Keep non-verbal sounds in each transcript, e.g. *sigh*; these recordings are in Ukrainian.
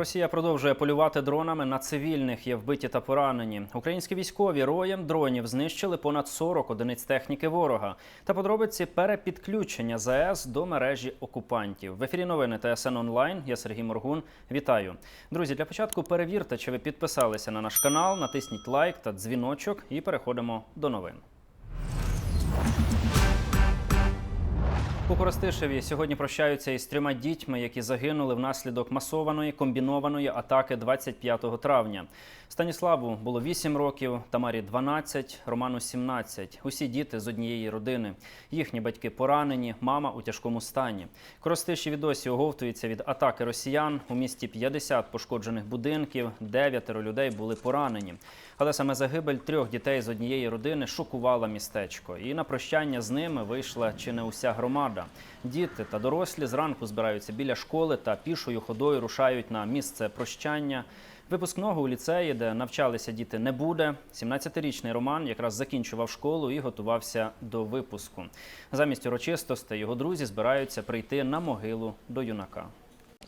Росія продовжує полювати дронами на цивільних. Є вбиті та поранені. Українські військові роєм дронів знищили понад 40 одиниць техніки ворога. Та подробиці перепідключення ЗАЕС до мережі окупантів. В ефірі новини ТСН онлайн. Я Сергій Моргун. Вітаю, друзі. Для початку перевірте, чи ви підписалися на наш канал. Натисніть лайк та дзвіночок, і переходимо до новин. У Коростишеві сьогодні прощаються із трьома дітьми, які загинули внаслідок масованої комбінованої атаки 25 травня. Станіславу було 8 років, Тамарі 12, Роману 17. Усі діти з однієї родини. Їхні батьки поранені, мама у тяжкому стані. Коростишеві досі оговтуються від атаки росіян. У місті 50 пошкоджених будинків, дев'ятеро людей були поранені. Але саме загибель трьох дітей з однієї родини шокувала містечко. І на прощання з ними вийшла чи не уся громада. Діти та дорослі зранку збираються біля школи та пішою ходою рушають на місце прощання. Випускного у ліцеї, де навчалися діти, не буде. 17-річний Роман якраз закінчував школу і готувався до випуску. Замість урочистостей його друзі збираються прийти на могилу до юнака.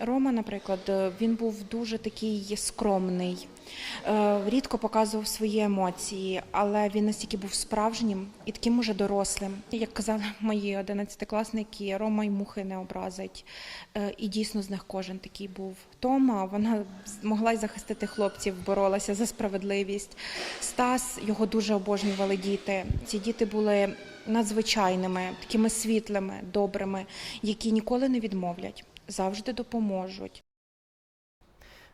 Рома, наприклад, е, він був дуже такий скромний, е, рідко показував свої емоції, але він настільки був справжнім і таким уже дорослим. Як казали *laughs* мої одинадцятикласники, Рома й мухи не образить. Е, І дійсно з них кожен такий був. Тома вона могла й захистити хлопців, боролася за справедливість. Стас його дуже обожнювали діти. Ці діти були надзвичайними, такими світлими, добрими, які ніколи не відмовлять завжди допоможуть.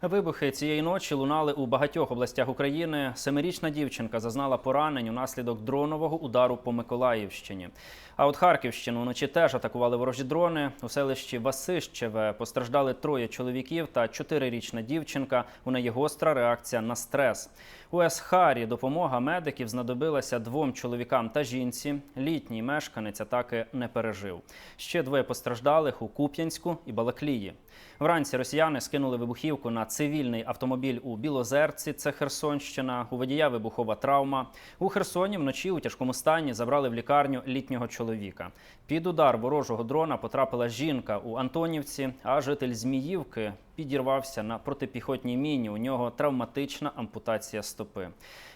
Вибухи цієї ночі лунали у багатьох областях України. Семирічна дівчинка зазнала поранень унаслідок дронового удару по Миколаївщині. А от Харківщину вночі теж атакували ворожі дрони. У селищі Васищеве постраждали троє чоловіків та чотирирічна дівчинка. У неї гостра реакція на стрес. У Есхарі допомога медиків знадобилася двом чоловікам та жінці. Літній мешканець атаки не пережив. Ще двоє постраждалих у Куп'янську і Балаклії. Вранці росіяни скинули вибухівку на цивільний автомобіль у Білозерці. Це Херсонщина. У водія вибухова травма. У Херсоні вночі у тяжкому стані забрали в лікарню літнього чоловіка. Під удар ворожого дрона потрапила жінка у Антонівці, а житель Зміївки підірвався на протипіхотній міні. У нього травматична ампутація стопи.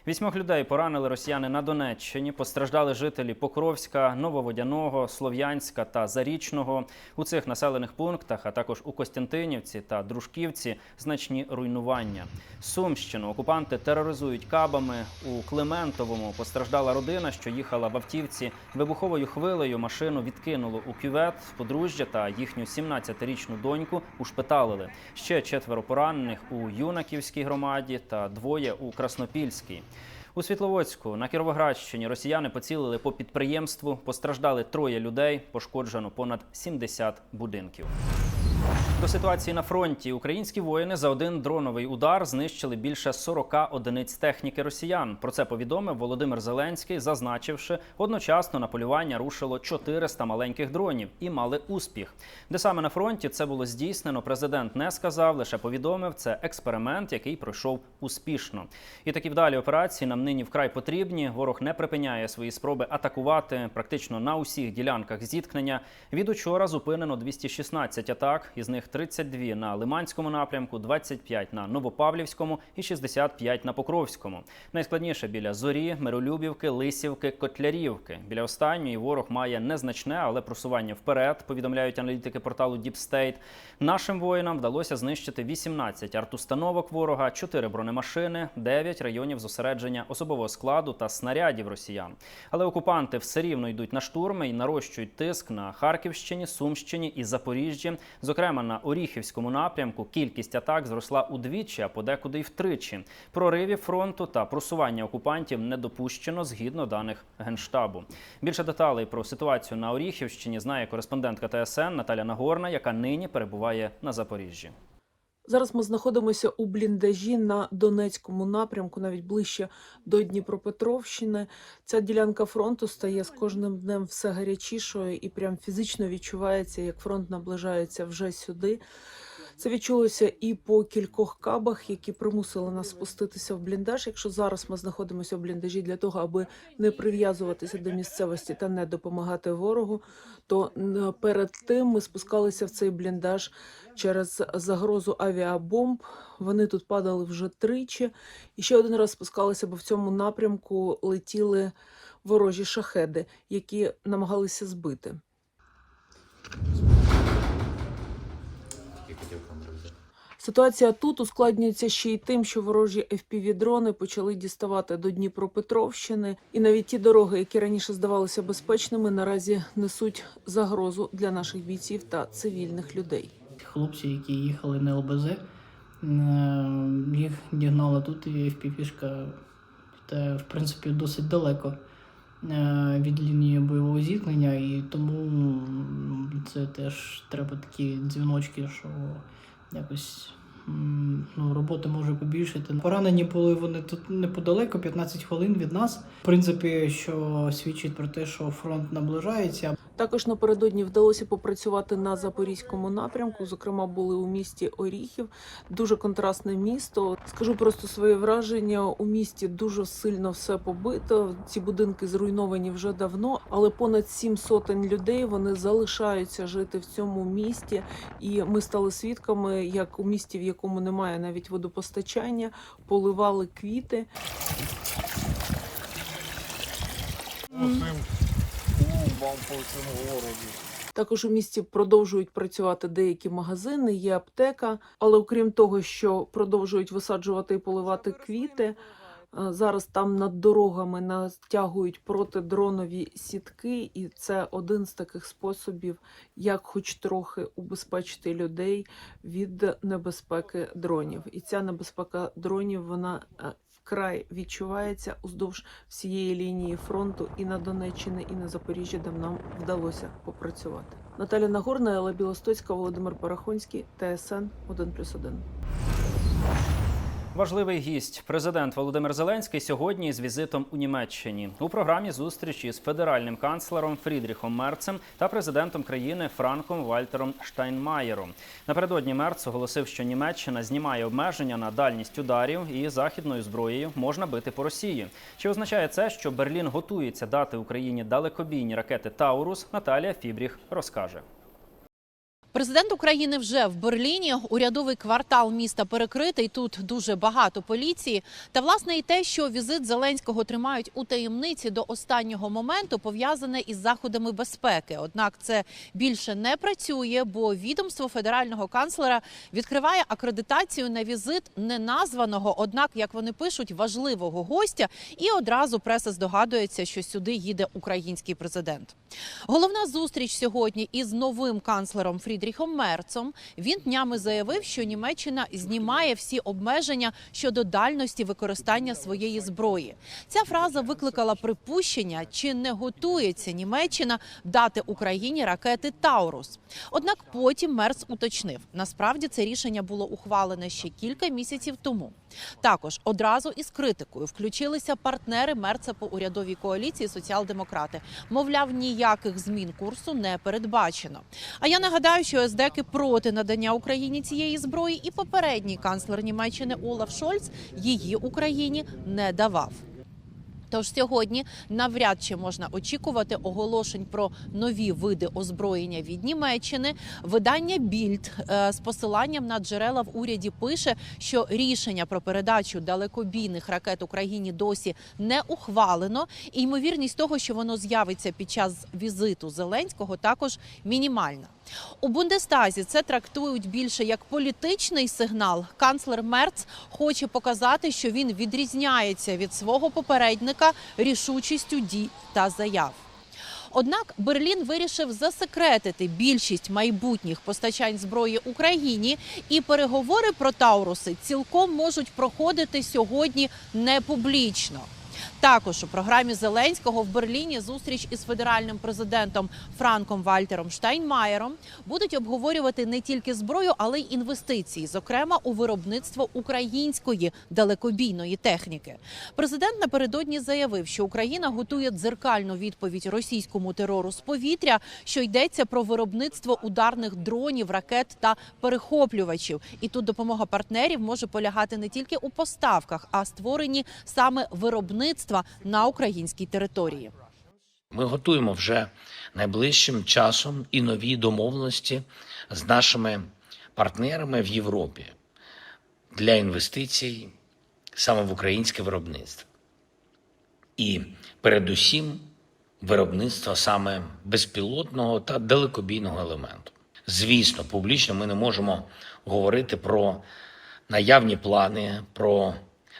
Вісьмох людей поранили росіяни на Донеччині. Постраждали жителі Покровська, Нововодяного, Слов'янська та Зарічного. У цих населених пунктах, а також у Костянтинівці та Дружківці, значні руйнування. Сумщину окупанти тероризують кабами. У Климентовому постраждала родина, що їхала в автівці. Вибуховою хвилею машину відкинуло у кювет. Подружжя та їхню 17-річну доньку ушпиталили. Ще четверо поранених у Юнаківській громаді та двоє у Краснопільській. У Світловодську на Кіровоградщині росіяни поцілили по підприємству. Постраждали троє людей, пошкоджено понад 70 будинків. До ситуації на фронті українські воїни за один дроновий удар знищили більше 40 одиниць техніки росіян. Про це повідомив Володимир Зеленський, зазначивши, одночасно на полювання рушило 400 маленьких дронів і мали успіх. Де саме на фронті це було здійснено, президент не сказав, лише повідомив, це експеримент, який пройшов успішно. І такі вдалі операції нам нині вкрай потрібні. Ворог не припиняє свої спроби атакувати практично на усіх ділянках зіткнення. Від учора зупинено 216 атак, із них 32 на Лиманському напрямку, 25 на Новопавлівському і 65 на Покровському. Найскладніше біля Зорі, Миролюбівки, Лисівки, Котлярівки. Біля останньої ворог має незначне, але просування вперед. Повідомляють аналітики порталу State. Нашим воїнам вдалося знищити 18 артустановок ворога, 4 бронемашини, 9 районів зосередження особового складу та снарядів росіян. Але окупанти все рівно йдуть на штурми і нарощують тиск на Харківщині, Сумщині і Запоріжжі. Зокрема, на Оріхівському напрямку кількість атак зросла удвічі, а подекуди й втричі. Проривів фронту та просування окупантів не допущено згідно даних генштабу. Більше деталей про ситуацію на Оріхівщині знає кореспондентка ТСН Наталя Нагорна, яка нині перебуває на Запоріжжі. Зараз ми знаходимося у бліндажі на Донецькому напрямку, навіть ближче до Дніпропетровщини. Ця ділянка фронту стає з кожним днем все гарячішою і прям фізично відчувається, як фронт наближається вже сюди. Це відчулося і по кількох кабах, які примусили нас спуститися в бліндаж. Якщо зараз ми знаходимося в бліндажі для того, аби не прив'язуватися до місцевості та не допомагати ворогу, то перед тим ми спускалися в цей бліндаж через загрозу авіабомб. Вони тут падали вже тричі. І ще один раз спускалися, бо в цьому напрямку летіли ворожі шахеди, які намагалися збити. Ситуація тут ускладнюється ще й тим, що ворожі FPV-дрони почали діставати до Дніпропетровщини, і навіть ті дороги, які раніше здавалися безпечними, наразі несуть загрозу для наших бійців та цивільних людей. Хлопці, які їхали на ЛБЗ, е, їх дігнали тут і FPV-шка, та, в принципі, досить далеко е, від лінії бойового зіткнення, і тому це теж треба такі дзвіночки, що якось. Ну, роботи може побільшити. Поранені були вони тут неподалеко, 15 хвилин від нас. В принципі, що свідчить про те, що фронт наближається. Також напередодні вдалося попрацювати на запорізькому напрямку. Зокрема, були у місті Оріхів. Дуже контрастне місто. Скажу просто своє враження. У місті дуже сильно все побито. Ці будинки зруйновані вже давно, але понад сім сотень людей вони залишаються жити в цьому місті. І ми стали свідками, як у місті, в якому немає навіть водопостачання, поливали квіти. Оцим клубам по цьому городі. Також у місті продовжують працювати деякі магазини, є аптека. Але окрім того, що продовжують висаджувати і поливати квіти, е, зараз там над дорогами натягують протидронові сітки, і це один з таких способів, як хоч трохи убезпечити людей від небезпеки дронів. І ця небезпека дронів вона е, вкрай відчувається уздовж всієї лінії фронту і на Донеччині, і на Запоріжжі, де нам вдалося попрацювати. Наталя Нагорна, Елла Білостоцька, Володимир Парахонський, ТСН 1+,1. Важливий гість президент Володимир Зеленський сьогодні з візитом у Німеччині у програмі зустрічі з федеральним канцлером Фрідріхом Мерцем та президентом країни Франком Вальтером Штайнмаєром. Напередодні Мерц оголосив, що Німеччина знімає обмеження на дальність ударів і західною зброєю можна бити по Росії. Чи означає це, що Берлін готується дати Україні далекобійні ракети Таурус? Наталія Фібріх розкаже. Президент України вже в Берліні. Урядовий квартал міста перекритий. Тут дуже багато поліції. Та власне і те, що візит Зеленського тримають у таємниці до останнього моменту, пов'язане із заходами безпеки. Однак це більше не працює, бо відомство федерального канцлера відкриває акредитацію на візит неназваного, однак, як вони пишуть, важливого гостя. І одразу преса здогадується, що сюди їде український президент. Головна зустріч сьогодні із новим канцлером Фрідріхом Мерцом. Він днями заявив, що Німеччина знімає всі обмеження щодо дальності використання своєї зброї. Ця фраза викликала припущення, чи не готується Німеччина дати Україні ракети Таурус. Однак потім Мерц уточнив, насправді це рішення було ухвалене ще кілька місяців тому. Також одразу із критикою включилися партнери Мерца по урядовій коаліції соціал-демократи. Мовляв, ніяких змін курсу не передбачено. А я нагадаю, що СДЕКи проти надання Україні цієї зброї, і попередній канцлер Німеччини Олаф Шольц її Україні не давав. Тож сьогодні навряд чи можна очікувати оголошень про нові види озброєння від Німеччини. Видання Більд е, з посиланням на джерела в уряді пише, що рішення про передачу далекобійних ракет Україні досі не ухвалено. І ймовірність того, що воно з'явиться під час візиту Зеленського, також мінімальна. У Бундестазі це трактують більше як політичний сигнал. Канцлер Мерц хоче показати, що він відрізняється від свого попередника рішучістю дій та заяв. Однак Берлін вирішив засекретити більшість майбутніх постачань зброї Україні, і переговори про Тауруси цілком можуть проходити сьогодні не публічно. Також у програмі Зеленського в Берліні зустріч із федеральним президентом Франком Вальтером Штайнмаєром будуть обговорювати не тільки зброю, але й інвестиції, зокрема у виробництво української далекобійної техніки. Президент напередодні заявив, що Україна готує дзеркальну відповідь російському терору з повітря, що йдеться про виробництво ударних дронів, ракет та перехоплювачів. І тут допомога партнерів може полягати не тільки у поставках, а створенні саме виробництва на українській території. Ми готуємо вже найближчим часом і нові домовленості з нашими партнерами в Європі для інвестицій саме в українське виробництво. І передусім виробництво саме безпілотного та далекобійного елементу. Звісно, публічно ми не можемо говорити про наявні плани, про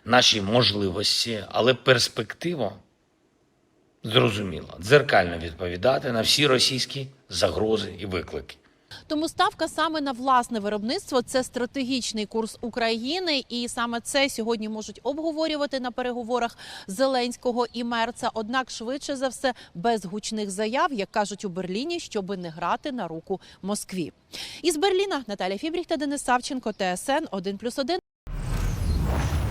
наші можливості, але перспектива зрозуміло, дзеркально відповідати на всі російські загрози і виклики. Тому ставка саме на власне виробництво це стратегічний курс України, і саме це сьогодні можуть обговорювати на переговорах Зеленського і Мерца. Однак, швидше за все, без гучних заяв, як кажуть у Берліні, щоби не грати на руку Москві. Із Берліна Наталя Фібріх та Денис Савченко, ТСН 1+,1.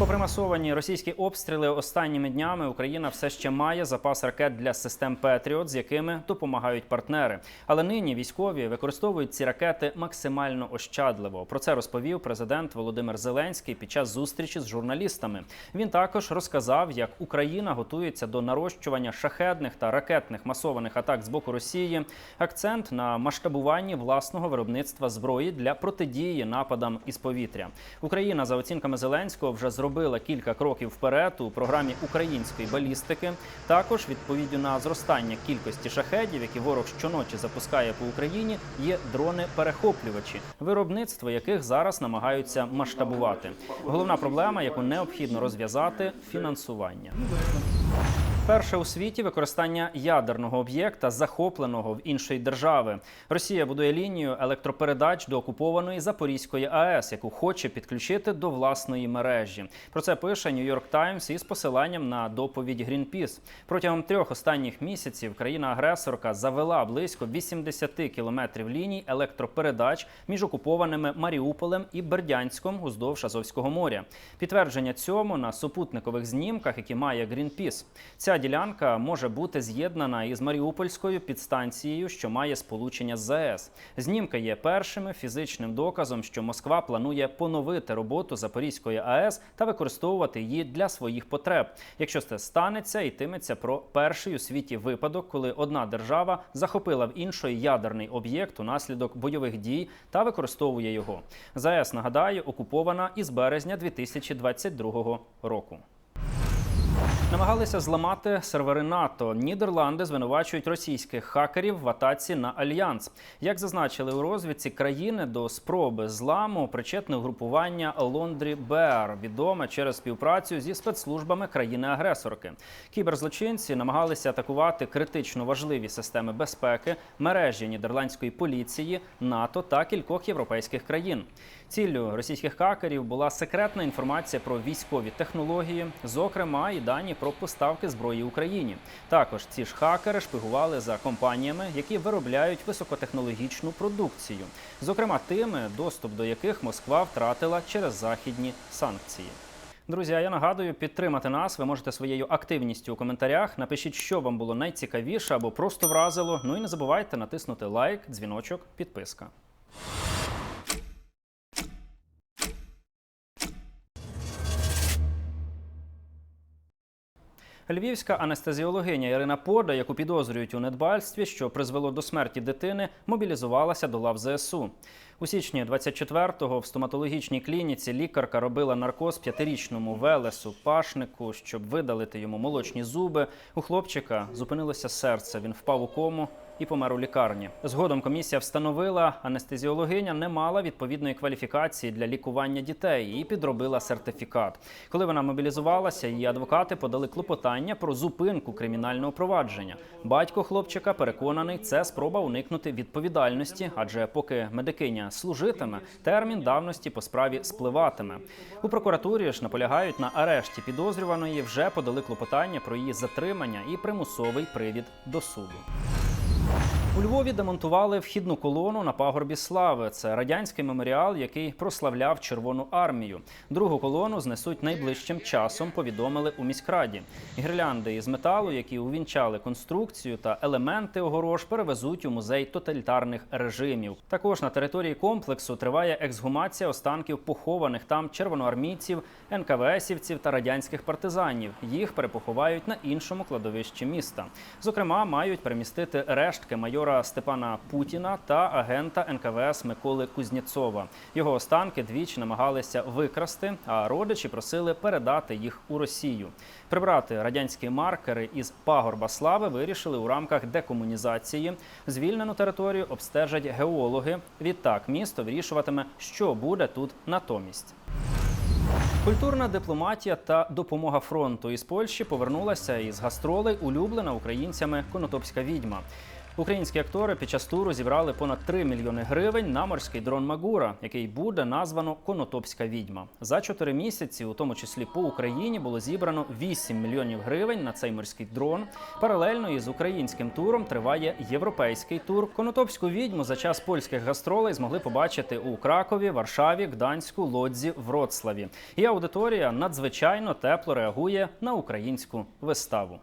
Попри масовані російські обстріли останніми днями, Україна все ще має запас ракет для систем Петріот, з якими допомагають партнери. Але нині військові використовують ці ракети максимально ощадливо. Про це розповів президент Володимир Зеленський під час зустрічі з журналістами. Він також розказав, як Україна готується до нарощування шахедних та ракетних масованих атак з боку Росії. Акцент на масштабуванні власного виробництва зброї для протидії нападам із повітря. Україна, за оцінками Зеленського, вже зробила кілька кроків вперед у програмі української балістики. Також відповіддю на зростання кількості шахедів, які ворог щоночі запускає по Україні, є дрони-перехоплювачі, виробництво яких зараз намагаються масштабувати. Головна проблема, яку необхідно розв'язати фінансування. Перше у світі використання ядерного об'єкта, захопленого в іншої держави. Росія будує лінію електропередач до окупованої Запорізької АЕС, яку хоче підключити до власної мережі. Про це пише Нью-Йорк Таймс із посиланням на доповідь Greenpeace. Протягом трьох останніх місяців країна-агресорка завела близько 80 кілометрів ліній електропередач між окупованими Маріуполем і Бердянськом уздовж Азовського моря. Підтвердження цьому на супутникових знімках, які має Greenpeace. Ця ділянка може бути з'єднана із Маріупольською підстанцією, що має сполучення з ЗАЕС. Знімки є першими фізичним доказом, що Москва планує поновити роботу Запорізької АЕС та використовувати її для своїх потреб. Якщо це станеться, йтиметься про перший у світі випадок, коли одна держава захопила в іншої ядерний об'єкт унаслідок бойових дій та використовує його. ЗАЕС нагадаю, окупована із березня 2022 року. Намагалися зламати сервери НАТО. Нідерланди звинувачують російських хакерів в атаці на альянс. Як зазначили у розвідці країни до спроби зламу причетне угрупування Лондрі Беар, відоме через співпрацю зі спецслужбами країни-агресорки. Кіберзлочинці намагалися атакувати критично важливі системи безпеки, мережі нідерландської поліції, НАТО та кількох європейських країн. Ціллю російських хакерів була секретна інформація про військові технології, зокрема і дані про поставки зброї Україні. Також ці ж хакери шпигували за компаніями, які виробляють високотехнологічну продукцію, зокрема тими, доступ до яких Москва втратила через західні санкції. Друзі, я нагадую, підтримати нас ви можете своєю активністю у коментарях. Напишіть, що вам було найцікавіше або просто вразило. Ну і не забувайте натиснути лайк, дзвіночок, підписка. Львівська анестезіологиня Ірина Пода, яку підозрюють у недбальстві, що призвело до смерті дитини, мобілізувалася до лав ЗСУ. У січні 24-го в стоматологічній клініці лікарка робила наркоз п'ятирічному Велесу пашнику, щоб видалити йому молочні зуби. У хлопчика зупинилося серце. Він впав у кому і помер у лікарні. Згодом комісія встановила, анестезіологиня не мала відповідної кваліфікації для лікування дітей і підробила сертифікат. Коли вона мобілізувалася, її адвокати подали клопотання про зупинку кримінального провадження. Батько хлопчика переконаний, це спроба уникнути відповідальності, адже поки медикиня служитиме, термін давності по справі спливатиме. У прокуратурі ж наполягають на арешті підозрюваної, вже подали клопотання про її затримання і примусовий привід до суду. У Львові демонтували вхідну колону на пагорбі слави. Це радянський меморіал, який прославляв Червону армію. Другу колону знесуть найближчим часом. Повідомили у міськраді. Гірлянди із металу, які увінчали конструкцію та елементи огорож, перевезуть у музей тоталітарних режимів. Також на території комплексу триває ексгумація останків похованих там червоноармійців, НКВСівців та радянських партизанів. Їх перепоховають на іншому кладовищі міста. Зокрема, мають перемістити рештки майора Степана Путіна та агента НКВС Миколи Кузнєцова. Його останки двічі намагалися викрасти, а родичі просили передати їх у Росію. Прибрати радянські маркери із пагорба слави вирішили у рамках декомунізації. Звільнену територію обстежать геологи. Відтак місто вирішуватиме, що буде тут натомість. Культурна дипломатія та допомога фронту із Польщі повернулася із гастролей улюблена українцями Конотопська відьма. Українські актори під час туру зібрали понад 3 мільйони гривень на морський дрон Магура, який буде названо Конотопська відьма. За чотири місяці, у тому числі по Україні, було зібрано 8 мільйонів гривень на цей морський дрон. Паралельно із українським туром триває європейський тур. Конотопську відьму за час польських гастролей змогли побачити у Кракові, Варшаві, Гданську, Лодзі, Вроцлаві. І аудиторія надзвичайно тепло реагує на українську виставу.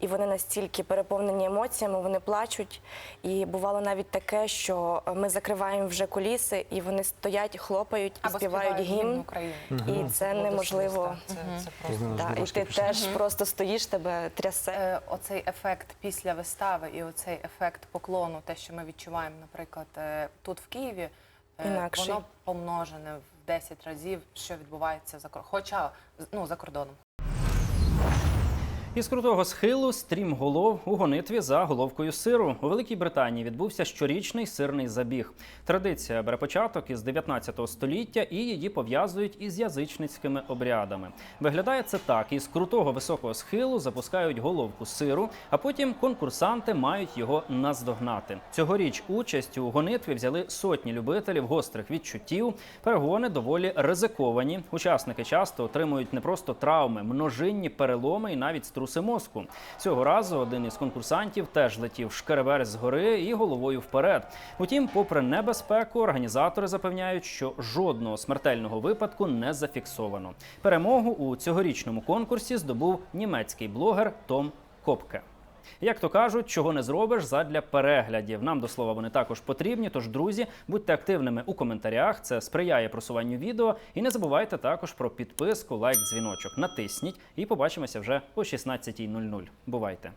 І вони настільки переповнені емоціями, вони плачуть. І бувало навіть таке, що ми закриваємо вже куліси, і вони стоять, хлопають і Або співають гімн. України. І це неможливо. Це, це просто Да, і ти теж просто стоїш, тебе трясе. Е, оцей ефект після вистави і оцей ефект поклону, те, що ми відчуваємо, наприклад, е, тут в Києві, е, воно помножене в 10 разів, що відбувається за хоча ну за кордоном. Із крутого схилу стрім голов у гонитві за головкою сиру. У Великій Британії відбувся щорічний сирний забіг. Традиція бере початок із 19 століття і її пов'язують із язичницькими обрядами. Виглядає це так: із крутого високого схилу запускають головку сиру, а потім конкурсанти мають його наздогнати. Цьогоріч участь у гонитві взяли сотні любителів гострих відчуттів. Перегони доволі ризиковані. Учасники часто отримують не просто травми, множинні переломи і навіть струси мозку. Цього разу один із конкурсантів теж летів шкереберць з гори і головою вперед. Утім, попри небезпеку, організатори запевняють, що жодного смертельного випадку не зафіксовано. Перемогу у цьогорічному конкурсі здобув німецький блогер Том Копке. Як то кажуть, чого не зробиш задля переглядів. Нам до слова вони також потрібні. Тож, друзі, будьте активними у коментарях. Це сприяє просуванню відео. І не забувайте також про підписку, лайк, дзвіночок. Натисніть і побачимося вже о 16.00. Бувайте!